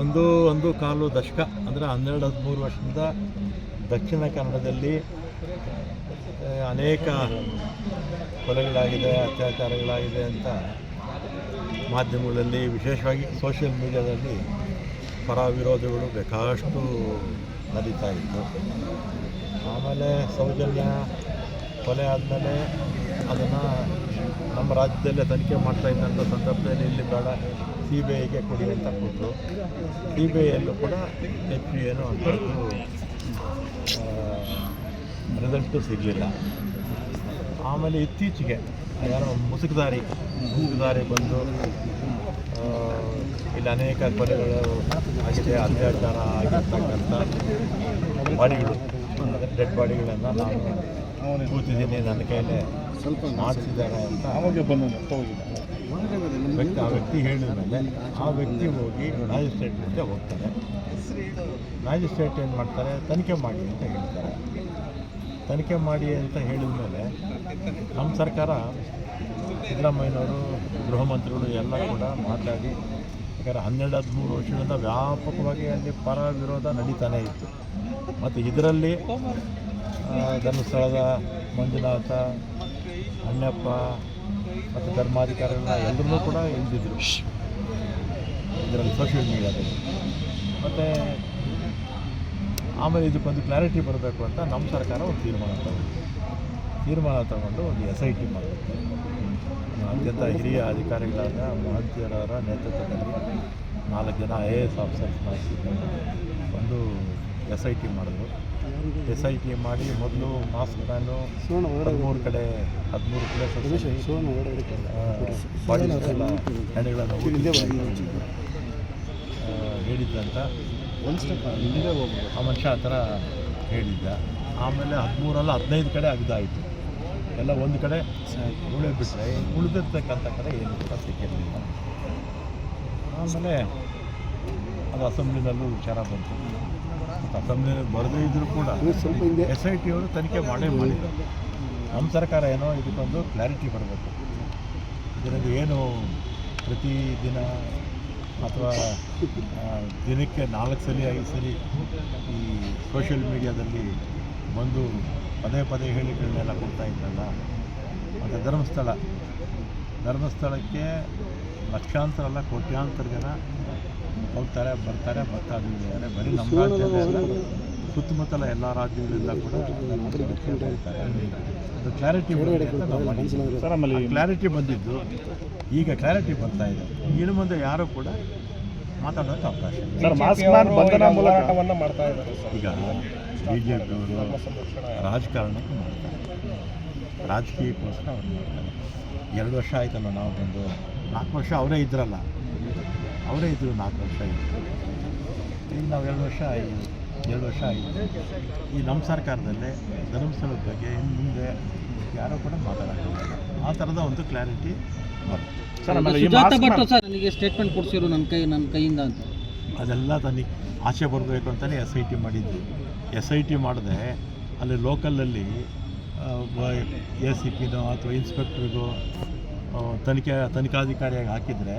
ಒಂದು ಒಂದು ಕಾಲು ದಶಕ, ಅಂದರೆ ಹನ್ನೆರಡು, ಹದಿಮೂರು ವರ್ಷದಿಂದ ದಕ್ಷಿಣ ಕನ್ನಡದಲ್ಲಿ ಅನೇಕ ಕೊಲೆಗಳಾಗಿದೆ, ಅತ್ಯಾಚಾರಗಳಾಗಿದೆ ಅಂತ ಮಾಧ್ಯಮಗಳಲ್ಲಿ, ವಿಶೇಷವಾಗಿ ಸೋಷಿಯಲ್ ಮೀಡಿಯಾದಲ್ಲಿ ಪರ ವಿರೋಧಗಳು ಬೇಕಾಷ್ಟು ನಡೀತಾ ಇತ್ತು. ಆಮೇಲೆ ಸೌಜನ್ಯ ಕೊಲೆ ಆದಮೇಲೆ ಅದನ್ನು ನಮ್ಮ ರಾಜ್ಯದಲ್ಲೇ ತನಿಖೆ ಮಾಡ್ತಾ ಇದ್ದಂಥ ಸಂದರ್ಭದಲ್ಲಿ ಇಲ್ಲಿ ಬೇಡ. ಸಿ ಬಿ ಐಗೆ ಕೊಡಿ ಅಂತ ಕೊಟ್ಟರು ಸಿ ಬಿ ಐಯಲ್ಲೂ ಕೂಡ ಹೆಚ್ಚು ಏನು ಅಂಥದ್ದು ರಿಸಲ್ಟು ಸಿಗಲಿಲ್ಲ. ಆಮೇಲೆ ಇತ್ತೀಚೆಗೆ ಯಾರೋ ಮುಸುಕುದಾರಿ ಮುಸುಕುದಾರಿ ಬಂದು ಇಲ್ಲಿ ಅನೇಕ ಕೊಲೆಗಳು ಆಗಿದೆ ಅತ್ಯಾಚಾರ ಆಗಿರ್ತಕ್ಕಂಥ ಬಾಡಿಗಳು ಡೆಡ್ ಬಾಡಿಗಳನ್ನು ನಾನು ಕೂತಿದ್ದೀನಿ ನನ್ನ ಸ್ವಲ್ಪ ಮಾಡಿಸಿದ್ದಾರೆ ಅಂತ ಅವಾಗ ಬಂದ ವ್ಯಕ್ತಿ ಆ ವ್ಯಕ್ತಿ ಹೇಳಿದ ಮೇಲೆ ಆ ವ್ಯಕ್ತಿ ಹೋಗಿ ಮ್ಯಾಜಿಸ್ಟ್ರೇಟ್ ಮುಂದೆ ಹೋಗ್ತಾರೆ. ಮ್ಯಾಜಿಸ್ಟ್ರೇಟ್ ಏನು ಮಾಡ್ತಾರೆ? ತನಿಖೆ ಮಾಡಿ ಅಂತ ಹೇಳ್ತಾರೆ. ತನಿಖೆ ಮಾಡಿ ಅಂತ ಹೇಳಿದ ಮೇಲೆ ನಮ್ಮ ಸರ್ಕಾರ ಸಿದ್ದರಾಮಯ್ಯನವರು ಗೃಹ ಮಂತ್ರಿಗಳು ಎಲ್ಲ ಕೂಡ ಮಾತಾಡಿ ಯಾಕಂದರೆ ಹನ್ನೆರಡು ಹದಿಮೂರು ವರ್ಷಗಳಿಂದ ವ್ಯಾಪಕವಾಗಿ ಅಲ್ಲಿ ಪರ ವಿರೋಧ ನಡೀತಾನೇ ಇತ್ತು. ಮತ್ತು ಇದರಲ್ಲಿ ಧರ್ಮಸ್ಥಳದ ಮಂಜುನಾಥ ಅಣ್ಣಪ್ಪ ಮತ್ತು ಧರ್ಮಾಧಿಕಾರಿಗಳನ್ನ ಎಲ್ಲರೂ ಕೂಡ ಇಳಿದಿದ್ರು ಇದರಲ್ಲಿ ಸೋಷಿಯಲ್ ಮೀಡಿಯಾದಲ್ಲಿ ಮತ್ತು ಆಮೇಲೆ ಇದಕ್ಕೊಂದು ಕ್ಲಾರಿಟಿ ಬರಬೇಕು ಅಂತ ನಮ್ಮ ಸರ್ಕಾರ ಒಂದು ತೀರ್ಮಾನ ತಗೊಂಡು ತೀರ್ಮಾನ ತಗೊಂಡು ಒಂದು ಎಸ್ ಐ ಟಿ ಮಾಡಬೇಕು. ಅತ್ಯಂತ ಹಿರಿಯ ಅಧಿಕಾರಿಗಳಾದ ಮಹತ್ಯರವರ ನೇತೃತ್ವದಲ್ಲಿ ನಾಲ್ಕು ಜನ ಐ ಎ ಎಸ್ ಆಫೀಸರ್ಸ್ನ ಒಂದು ಎಸ್ ಐ ಟಿ ಮಾಡಿದ್ರು. ಎಸ್ ಐ ಟಿ ಮಾಡಿ ಮೊದಲು ಮಾಸ್ಕ್ ಬ್ಯಾನು ಹದಿಮೂರು ಕಡೆ ಹದಿಮೂರು ಕಡೆ ಹೆಣೆಗಳನ್ನು ಹೇಳಿದ್ದಂತ ಒಂದು ಸ್ಟೆಪ್ ಹಿಂದೆ ಹೋಗ್ಬೋದು. ಆ ಮನುಷ್ಯ ಆ ಥರ ಹೇಳಿದ್ದ. ಆಮೇಲೆ ಹದಿಮೂರಲ್ಲ ಹದಿನೈದು ಕಡೆ ಅಗ್ದಾಯಿತು. ಎಲ್ಲ ಒಂದು ಕಡೆ ಉಳಿ ಬಿಟ್ಟರೆ ಉಳಿದಿರ್ತಕ್ಕಂಥ ಕಡೆ ಏನು ಕೂಡ ಸಿಕ್ಕಿರಲಿಲ್ಲ. ಆಮೇಲೆ ಅದು ಅಸೆಂಬ್ಲಿನಲ್ಲೂ ವಿಚಾರ ಬಂತು. ಅಸೆಂಬ್ಲಿನಲ್ಲಿ ಬರದೇ ಇದ್ದರೂ ಕೂಡ ಎಸ್ ಐ ಟಿ ಅವರು ತನಿಖೆ ಮಾಡೇ ಮಾಡಿದ್ದಾರೆ ನಮ್ಮ ಸರ್ಕಾರ ಏನೋ ಇದಕ್ಕೊಂದು ಕ್ಲಾರಿಟಿ ಬರಬೇಕು ಇದರಲ್ಲಿ ಏನು ಪ್ರತಿ ದಿನ ಅಥವಾ ದಿನಕ್ಕೆ ನಾಲ್ಕು ಸಲ ಐದು ಸಲ ಈ ಸೋಷಿಯಲ್ ಮೀಡಿಯಾದಲ್ಲಿ ಬಂದು ಪದೇ ಪದೇ ಹೇಳಿಕೆಗಳನ್ನೆಲ್ಲ ಕೊಡ್ತಾ ಇದ್ದಲ್ಲ ಮತ್ತು ಧರ್ಮಸ್ಥಳ. ಧರ್ಮಸ್ಥಳಕ್ಕೆ ಲಕ್ಷಾಂತರ ಅಲ್ಲ ಕೋಟ್ಯಾಂತರ ಜನ ಹೋಗ್ತಾರೆ ಬರ್ತಾರೆ ಬರ್ತಾ ಇದ್ದಾರೆ ಬರೀ ನಮ್ಮ ರಾಜ್ಯದಲ್ಲ ಸುತ್ತಮುತ್ತಲ ಎಲ್ಲ ರಾಜ್ಯಗಳಿಂದ ಕೂಡ ಅದು ಕ್ಲಾರಿಟಿ ಕ್ಲಾರಿಟಿ ಬಂದಿದ್ದು ಈಗ ಕ್ಲಾರಿಟಿ ಬರ್ತಾ ಇದೆ. ಇನ್ನು ಮುಂದೆ ಯಾರು ಕೂಡ ಮಾತಾಡೋಕ್ಕೆ ಅವಕಾಶ ಈಗ ಬಿ ಜೆ ಪಿಯವರು ರಾಜಕಾರಣಕ್ಕೆ ಮಾಡ್ತಾರೆ. ರಾಜಕೀಯಕ್ಕೋಸ್ಕರ ಅವ್ರು ಮಾಡ್ತಾರೆ. ಎರಡು ವರ್ಷ ಆಯ್ತಲ್ಲ ನಾವು ಬಂದು ನಾಲ್ಕು ವರ್ಷ ಅವರೇ ಇದ್ರಲ್ಲ. ಅವರೇ ಇದ್ದರು ನಾಲ್ಕು ವರ್ಷ ಇದ್ದರು ಈಗ ನಾವು ಎರಡು ವರ್ಷ ಆಯಿತು. ಎರಡು ವರ್ಷ ಆಯಿತು. ಈ ನಮ್ಮ ಸರ್ಕಾರದಲ್ಲೇ ಧರ್ಮಸ್ಥಳದ ಬಗ್ಗೆ ಇನ್ನು ಮುಂದೆ ಯಾರೂ ಕೂಡ ಮಾತಾಡೋಕ್ಕಾಗಲ್ಲ. ಆ ಥರದ ಒಂದು ಕ್ಲಾರಿಟಿ ಬರುತ್ತೆ. ಸರ್ ನನಗೆ ಸ್ಟೇಟ್ಮೆಂಟ್ ಕೊಡಿಸಿರು ನನ್ನ ಕೈ ನನ್ನ ಕೈಯಿಂದ ಅಂತ. ಅದೆಲ್ಲ ತನಿ ಆಚೆ ಬರಬೇಕು ಅಂತಲೇ ಎಸ್ ಐ ಟಿ ಮಾಡಿದ್ವಿ. ಎಸ್ ಐ ಟಿ ಮಾಡಿದೆ ಅಲ್ಲಿ ಲೋಕಲಲ್ಲಿ ಎ ಸಿ ಪಿನೋ ಅಥವಾ ಇನ್ಸ್ಪೆಕ್ಟ್ರಿಗೋ ತನಿಖೆ ತನಿಖಾಧಿಕಾರಿಯಾಗಿ ಹಾಕಿದರೆ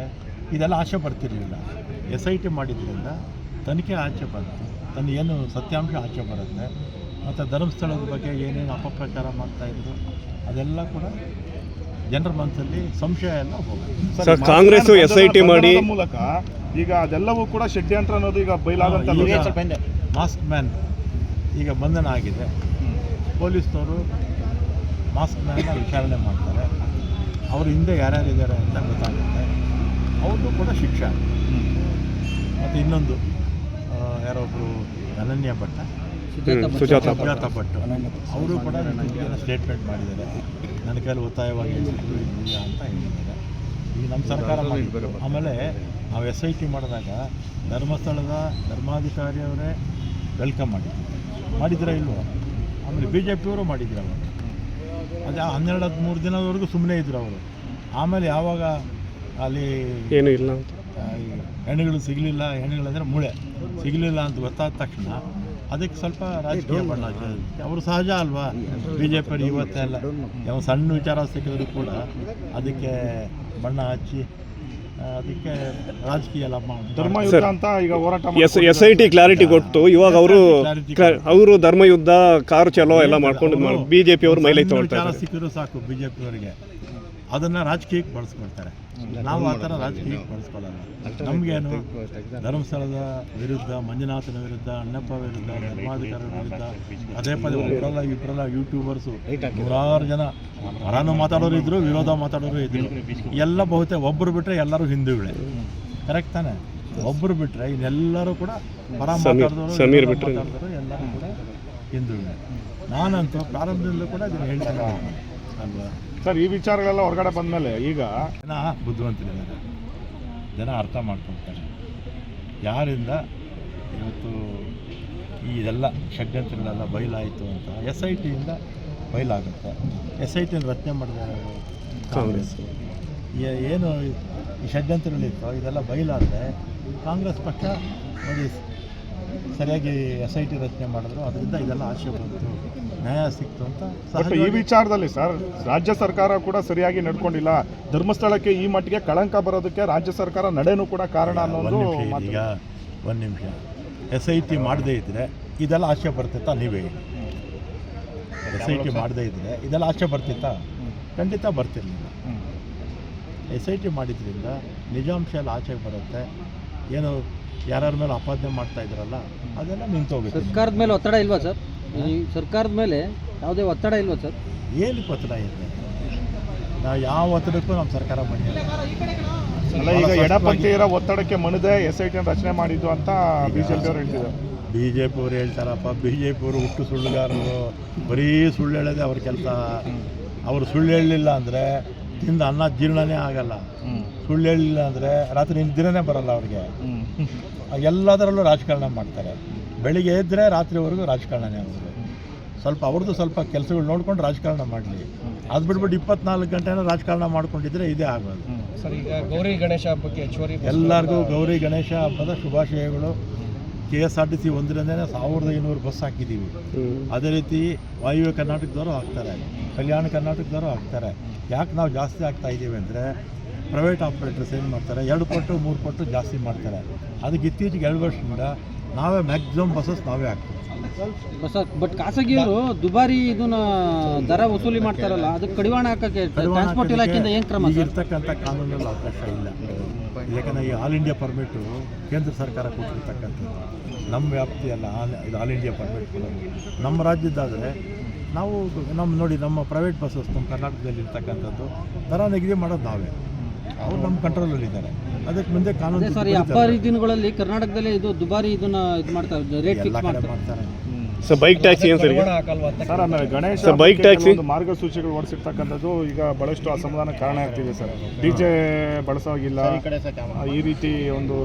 ಇದೆಲ್ಲ ಆಶೆ ಬರ್ತಿರಲಿಲ್ಲ. ಎಸ್ ಐ ಟಿ ಮಾಡಿದ್ರಿಂದ ತನಿಖೆ ಆಚೆ ಬರುತ್ತೆ ತನ್ನ ಏನು ಸತ್ಯಾಂಶ ಆಚೆ ಬರುತ್ತೆ. ಮತ್ತು ಧರ್ಮಸ್ಥಳದ ಬಗ್ಗೆ ಏನೇನು ಅಪಪ್ರಚಾರ ಮಾಡ್ತಾಯಿದ್ರು ಅದೆಲ್ಲ ಕೂಡ ಜನರ ಮನಸ್ಸಲ್ಲಿ ಸಂಶಯ ಎಲ್ಲ ಹೋಗುತ್ತೆ. Sir Congress S I T ಮಾಡಿ ಮೂಲಕ ಈಗ ಅದೆಲ್ಲವೂ ಕೂಡ ಷಡ್ಯಂತ್ರ ಅನ್ನೋದು ಈಗ ಬಯಲಾಗಂತ ಮಾಸ್ಕ್ ಮ್ಯಾನ್ ಈಗ ಬಂಧನ ಆಗಿದೆ ಪೊಲೀಸ್ನವರು ಮಾಸ್ಕ್ ಮ್ಯಾನ್ನ ವಿಚಾರಣೆ ಮಾಡ್ತಾರೆ. ಅವ್ರ ಹಿಂದೆ ಯಾರ್ಯಾರಿದ್ದಾರೆ ಅಂತ ಗೊತ್ತಾಗುತ್ತೆ. ಅವ್ರದ್ದು ಕೂಡ ಶಿಕ್ಷೆ. ಮತ್ತು ಇನ್ನೊಂದು ಯಾರೊಬ್ಬರು ಅನನ್ಯ ಭಟ್ಟ ಸುಜಾತ ಸುಜಾತ ಭಟ್. ಅವರು ಕೂಡ ನನಗೆ ಸ್ಟೇಟ್ಮೆಂಟ್ ಮಾಡಿದ್ದಾರೆ. ನನ್ನ ಕೈಯಲ್ಲಿ ಒತ್ತಾಯವಾಗಿ ಇಲ್ಲ ಅಂತ ಹೇಳಿದ್ದಾರೆ. ಈಗ ನಮ್ಮ ಸರ್ಕಾರ ಆಮೇಲೆ ನಾವು ಎಸ್ ಐ ಟಿ ಮಾಡಿದಾಗ ಧರ್ಮಸ್ಥಳದ ಧರ್ಮಾಧಿಕಾರಿಯವರೇ ವೆಲ್ಕಮ್ ಮಾಡಿದ್ರು. ಮಾಡಿದ್ರ ಇಲ್ವೋ? ಆಮೇಲೆ ಬಿ ಜೆ ಪಿಯವರು ಮಾಡಿದ್ರು ಅವರು ಅದು ಹನ್ನೆರಡು ಹದಿಮೂರು ದಿನದವರೆಗೂ ಸುಮ್ಮನೆ ಇದ್ರು ಅವರು. ಆಮೇಲೆ ಯಾವಾಗ ಅಲ್ಲಿ ಏನು ಇಲ್ಲ ಅಂತ. ಹೆಣ್ಣುಗಳು ಸಿಗಲಿಲ್ಲ ಹೆಣ್ಣುಗಳಂದರೆ ಮೂಳೆ. ಸಿಗಲಿಲ್ಲ ಅಂತ ಗೊತ್ತಾದ ತಕ್ಷಣ ಅದಕ್ಕೆ ಸ್ವಲ್ಪ ರಾಜಕೀಯ ಬಣ್ಣ. ಅವರು ಸಹಜ ಅಲ್ವಾ? ಬಿ ಜೆ ಪಿ ಇವತ್ತೆಲ್ಲ ಯಾವ ಸಣ್ಣ ವಿಚಾರ ಸಿಕ್ಕಿದ್ರು ಕೂಡ ಅದಕ್ಕೆ ಬಣ್ಣ ಹಚ್ಚಿ ಅದಕ್ಕೆ ರಾಜಕೀಯ ಧರ್ಮಯುದ್ಧ ಅಂತ ಈಗ ಹೋರಾಟ S S I T clarity ಕೊಟ್ಟು ಇವಾಗ ಅವರು ಅವರು ಧರ್ಮಯುದ್ಧ ಕಾರು ಚಲೋ ಎಲ್ಲ ಮಾಡ್ಕೊಂಡು ಬಿ ಜೆ ಪಿ ಅವರು ಮೈಲೇಜ್ ಸಣ್ಣ ತಗೊಳ್ತಾ ಸಿಕ್ಕಿದ್ರು ಸಾಕು ಬಿ ಜೆ ಪಿಯವರಿಗೆ ಅದನ್ನು ರಾಜಕೀಯಕ್ಕೆ ಬಳಸ್ಕೊಳ್ತಾರೆ. ನಾವು ಆ ಥರ ರಾಜಕೀಯಕ್ಕೆ ಬಳಸ್ಕೊಳ್ಳಲ್ಲ ನಮಗೇನು ಧರ್ಮಸ್ಥಳದ ವಿರುದ್ಧ ಮಂಜುನಾಥನ ವಿರುದ್ಧ ಅಣ್ಣಪ್ಪ ವಿರುದ್ಧ ಧರ್ಮಾಧಿಕಾರ ವಿರುದ್ಧ ಅದೇ ಪದೇ ಒಬ್ಬರಲ್ಲ ಇಬ್ಬರಲ್ಲ ಯೂಟ್ಯೂಬರ್ಸು ನೂರಾರು ಜನ. ಪರಾನು ಮಾತಾಡೋರು ಇದ್ರು ವಿರೋಧ ಮಾತಾಡೋರು ಇದ್ದರು ಎಲ್ಲ ಬಹುತೇಕ ಒಬ್ಬರು ಬಿಟ್ಟರೆ ಎಲ್ಲರೂ ಹಿಂದೂಗಳೇ. ಕರೆಕ್ಟ್ ತಾನೆ? ಒಬ್ಬರು ಬಿಟ್ಟರೆ ಇನ್ನೆಲ್ಲರೂ ಕೂಡ ಪರ ಮಾತಾಡಿದವರು ಸಮೀರ್ ವಿರೋಧ ಬಿಟ್ರೆ- ಮಾತಾಡಿದವರು ಎಲ್ಲರೂ ಕೂಡ ಹಿಂದೂಗಳೇ. ನಾನಂತೂ ಪ್ರಾರಂಭದಿಂದಲೂ ಕೂಡ ಇದನ್ನು ಹೇಳ್ತಾ ಅಲ್ವಾ? ಸರ್, ಈ ವಿಚಾರಗಳೆಲ್ಲ ಹೊರಗಡೆ ಬಂದ್ಮೇಲೆ ಈಗ ಜನ ಬುದ್ಧಿವಂತರಿದ್ದಾರೆ. ಜನ ಅರ್ಥ ಮಾಡ್ಕೊತಾರೆ. ಯಾರಿಂದ ಇವತ್ತು ಈ ಇದೆಲ್ಲ ಷಡ್ಯಂತ್ರಗಳೆಲ್ಲ ಬಯಲಾಯಿತು ಅಂತ ಎಸ್ ಐ ಟಿಯಿಂದ ಬಯಲಾಗುತ್ತೆ. ಎಸ್ ಐ ಟಿನ ರಚನೆ ಮಾಡಿದ ಕಾಂಗ್ರೆಸ್. ಏನು ಈ ಷಡ್ಯಂತ್ರಗಳಿತ್ತು, ಇದೆಲ್ಲ ಬಯಲಾದರೆ ಕಾಂಗ್ರೆಸ್ ಪಕ್ಷ ನೋಡಿ ಸರಿಯಾಗಿ ಎಸ್ ಐ ಟಿ ರಚನೆ ಮಾಡಿದ್ರು. ಅದರಿಂದ ಇದೆಲ್ಲ ಆಶೆ ಬಂತು. ನ್ಯಾಯ ಸಿಕ್ತು ಅಂತ ಬಟ್ ಈ ವಿಚಾರದಲ್ಲಿ ಸರ್ ರಾಜ್ಯ ಸರ್ಕಾರ ಕೂಡ ಸರಿಯಾಗಿ ನಡ್ಕೊಂಡಿಲ್ಲ. ಧರ್ಮಸ್ಥಳಕ್ಕೆ ಈ ಮಟ್ಟಿಗೆ ಕಳಂಕ ಬರೋದಕ್ಕೆ ರಾಜ್ಯ ಸರ್ಕಾರ ನಡೆನೂ ಕೂಡ ಕಾರಣ ಅನ್ನೋದು. ಈಗ ಒಂದು ನಿಮಿಷ. ಎಸ್ ಐ ಟಿ ಮಾಡದೇ ಇದ್ದರೆ ಇದೆಲ್ಲ ಆಶೆ ಬರ್ತಿತ್ತಾ ನೀವೇ? ಎಸ್ ಐ ಟಿ ಮಾಡದೇ ಇದ್ದರೆ ಇದೆಲ್ಲ ಆಶೆ ಬರ್ತಿತ್ತಾ ಖಂಡಿತ ಬರ್ತಿರ್ಲಿಲ್ಲ. ಎಸ್ ಐ ಟಿ ಮಾಡಿದ್ರಿಂದ ನಿಜಾಂಶ ಎಲ್ಲ ಆಚೆಗೆ ಬರುತ್ತೆ. ಏನು ಯಾರ್ಯಾರ ಮೇಲೆ ಅಪಾದನೆ ಮಾಡ್ತಾ ಇದ್ರಲ್ಲ ಅದೆಲ್ಲ ನಿಂತೋಗುತ್ತೆ. ಸರ್ಕಾರದ ಮೇಲೆ ಒತ್ತಡ ಇಲ್ವಾ ಸರ್? ಈ ಸರ್ಕಾರದ ಮೇಲೆ ಯಾವುದೇ ಒತ್ತಡ ಇಲ್ವಾ ಸರ್? ಏನು ಒತ್ತಡ ಇದೆ ನಾವು ಯಾವ ಒತ್ತಡಕ್ಕೂ ನಮ್ಮ ಸರ್ಕಾರ ಬಂದಿಲ್ಲ. ಅಲ್ಲ ಈಗ ಇರೋ ಒತ್ತಡಕ್ಕೆ ಮಣಿದೆ ಎಸ್ ಐ ಟಿ ರಚನೆ ಮಾಡಿದ್ದು ಅಂತ ಬಿಜೆಪಿ ಅವರು ಹೇಳ್ತಿದ್ದಾರೆ. ಬಿ ಜೆ ಪಿಯವರು ಹೇಳ್ತಾರಪ್ಪ ಬಿ ಜೆ ಪಿಯವರು ಹುಟ್ಟು ಸುಳ್ಳುಗಾರರು. ಬರೀ ಸುಳ್ಳು ಹೇಳೋದೇ ಅವ್ರ ಕೆಲಸ. ಅವರು ಸುಳ್ಳು ಹೇಳಲಿಲ್ಲ ಅಂದರೆ ತಿಂದ ಅನ್ನ ಜೀರ್ಣನೇ ಆಗಲ್ಲ. ಸುಳ್ಳು ಹೇಳಿಲ್ಲ ಅಂದರೆ ರಾತ್ರಿ ನಿನ್ನ ದಿನನೇ ಬರಲ್ಲ ಅವ್ರಿಗೆ. ಎಲ್ಲದರಲ್ಲೂ ರಾಜಕಾರಣ ಮಾಡ್ತಾರೆ. ಬೆಳಿಗ್ಗೆ ಎದ್ದರೆ ರಾತ್ರಿವರೆಗೂ ರಾಜಕಾರಣನೇ ಅವರು ಸ್ವಲ್ಪ ಅವ್ರದ್ದು ಸ್ವಲ್ಪ ಕೆಲಸಗಳು ನೋಡ್ಕೊಂಡು ರಾಜಕಾರಣ ಮಾಡಲಿ. ಅದು ಬಿಟ್ಬಿಟ್ಟು ಇಪ್ಪತ್ನಾಲ್ಕು ಗಂಟೆನೂ ರಾಜಕಾರಣ ಮಾಡ್ಕೊಂಡಿದ್ರೆ ಇದೇ ಆಗೋದು. ಸರ್ ಈಗ ಗೌರಿ ಗಣೇಶ ಹಬ್ಬಕ್ಕೆ ಹೆಚ್ಚುವರಿ ಎಲ್ಲರಿಗೂ ಗೌರಿ ಗಣೇಶ ಹಬ್ಬದ ಶುಭಾಶಯಗಳು. K S R T C ಒಂದರಿಂದನೇ ಸಾವಿರದ ಐನೂರು ಬಸ್ ಹಾಕಿದ್ದೀವಿ ಅದೇ ರೀತಿ ವಾಯುವ್ಯ ಕರ್ನಾಟಕದವರು ಹಾಕ್ತಾರೆ. ಕಲ್ಯಾಣ ಕರ್ನಾಟಕದವರು ಹಾಕ್ತಾರೆ. ಯಾಕೆ ನಾವು ಜಾಸ್ತಿ ಆಗ್ತಾ ಇದ್ದೀವಿ ಅಂದರೆ ಪ್ರೈವೇಟ್ ಆಪ್ರೇಟರ್ಸ್ ಏನು ಮಾಡ್ತಾರೆ? ಎರಡು ಪಟ್ಟು ಮೂರು ಪಟ್ಟು ಜಾಸ್ತಿ ಮಾಡ್ತಾರೆ. ಅದಕ್ಕೆ ಇತ್ತೀಚೆಗೆ ಎರಡು ವರ್ಷದಿಂದ ನಾವೇ ಮ್ಯಾಕ್ಸಿಮಮ್ ಬಸ್ಸಸ್ ನಾವೇ ಹಾಕ್ತೀವಿ. ಬಟ್ ಖಾಸಗಿಯವರು ದುಬಾರಿ ಇದನ್ನ ದರ ವಸೂಲಿ ಮಾಡ್ತಾರಲ್ಲ ಅದಕ್ಕೆ ಕಡಿವಾಣ ಹಾಕಕ್ಕೆ ಟ್ರಾನ್ಸ್ಪೋರ್ಟ್ ಇಲಾಖೆಯಿಂದ ಏನು ಕ್ರಮ ಇರ್ತಕ್ಕಂಥ ಕಾನೂನಲ್ಲಿ ಅವಕಾಶ ಇಲ್ಲ. ಯಾಕಂದರೆ ಈ ಆಲ್ ಇಂಡಿಯಾ ಪರ್ಮಿಟು ಕೇಂದ್ರ ಸರ್ಕಾರ ಕೊಟ್ಟಿರ್ತಕ್ಕಂಥದ್ದು. ನಮ್ಮ ವ್ಯಾಪ್ತಿಯಲ್ಲ ಆಲ್ ಇದು ಆಲ್ ಇಂಡಿಯಾ ಪರ್ಮಿಟ್ ನಮ್ಮ ರಾಜ್ಯದ್ದಾದರೆ ನಾವು ನಮ್ಮ ನೋಡಿ ನಮ್ಮ ಪ್ರೈವೇಟ್ ಬಸ್ಸಸ್ ನಮ್ಮ ಕರ್ನಾಟಕದಲ್ಲಿ ಇರ್ತಕ್ಕಂಥದ್ದು ದರ ನಿಗದಿ ಮಾಡೋದು ನಾವೇ. ಅವ್ರು ನಮ್ಮ ಕಂಟ್ರೋಲಲ್ಲಿದ್ದಾರೆ ಅದಕ್ಕೆ ಮುಂದೆ ಕಾನೂನು ಸರ್ ಈ ಹಬ್ಬ ಹರಿದಿನಗಳಲ್ಲಿ ಕರ್ನಾಟಕದಲ್ಲಿ ಇದು ದುಬಾರಿ ಇದನ್ನ ಇದು ಮಾಡ್ತಾರೆ ರೇಟ್ ಫಿಕ್ಸ್ ಮಾಡ್ತಾರೆ. ಸರ್ ಬೈಕ್ ಟ್ಯಾಕ್ಸಿ ಏನು ಸರ್ ಸರ್ ಆಮೇಲೆ ಗಣೇಶ ಸರ್, ಬೈಕ್ ಟ್ಯಾಕ್ಸಿ? ಒಂದು ಮಾರ್ಗಸೂಚಿಗಳು ಓಡಿಸಿರ್ತಕ್ಕಂಥದ್ದು ಈಗ ಬಹಳಷ್ಟು ಅಸಮಾಧಾನ ಕಾರಣ ಆಗ್ತಿದೆ ಸರ್. ಡಿಜೆ ಬಳಸೋಗಿಲ್ಲ. ಈ ರೀತಿ ಒಂದು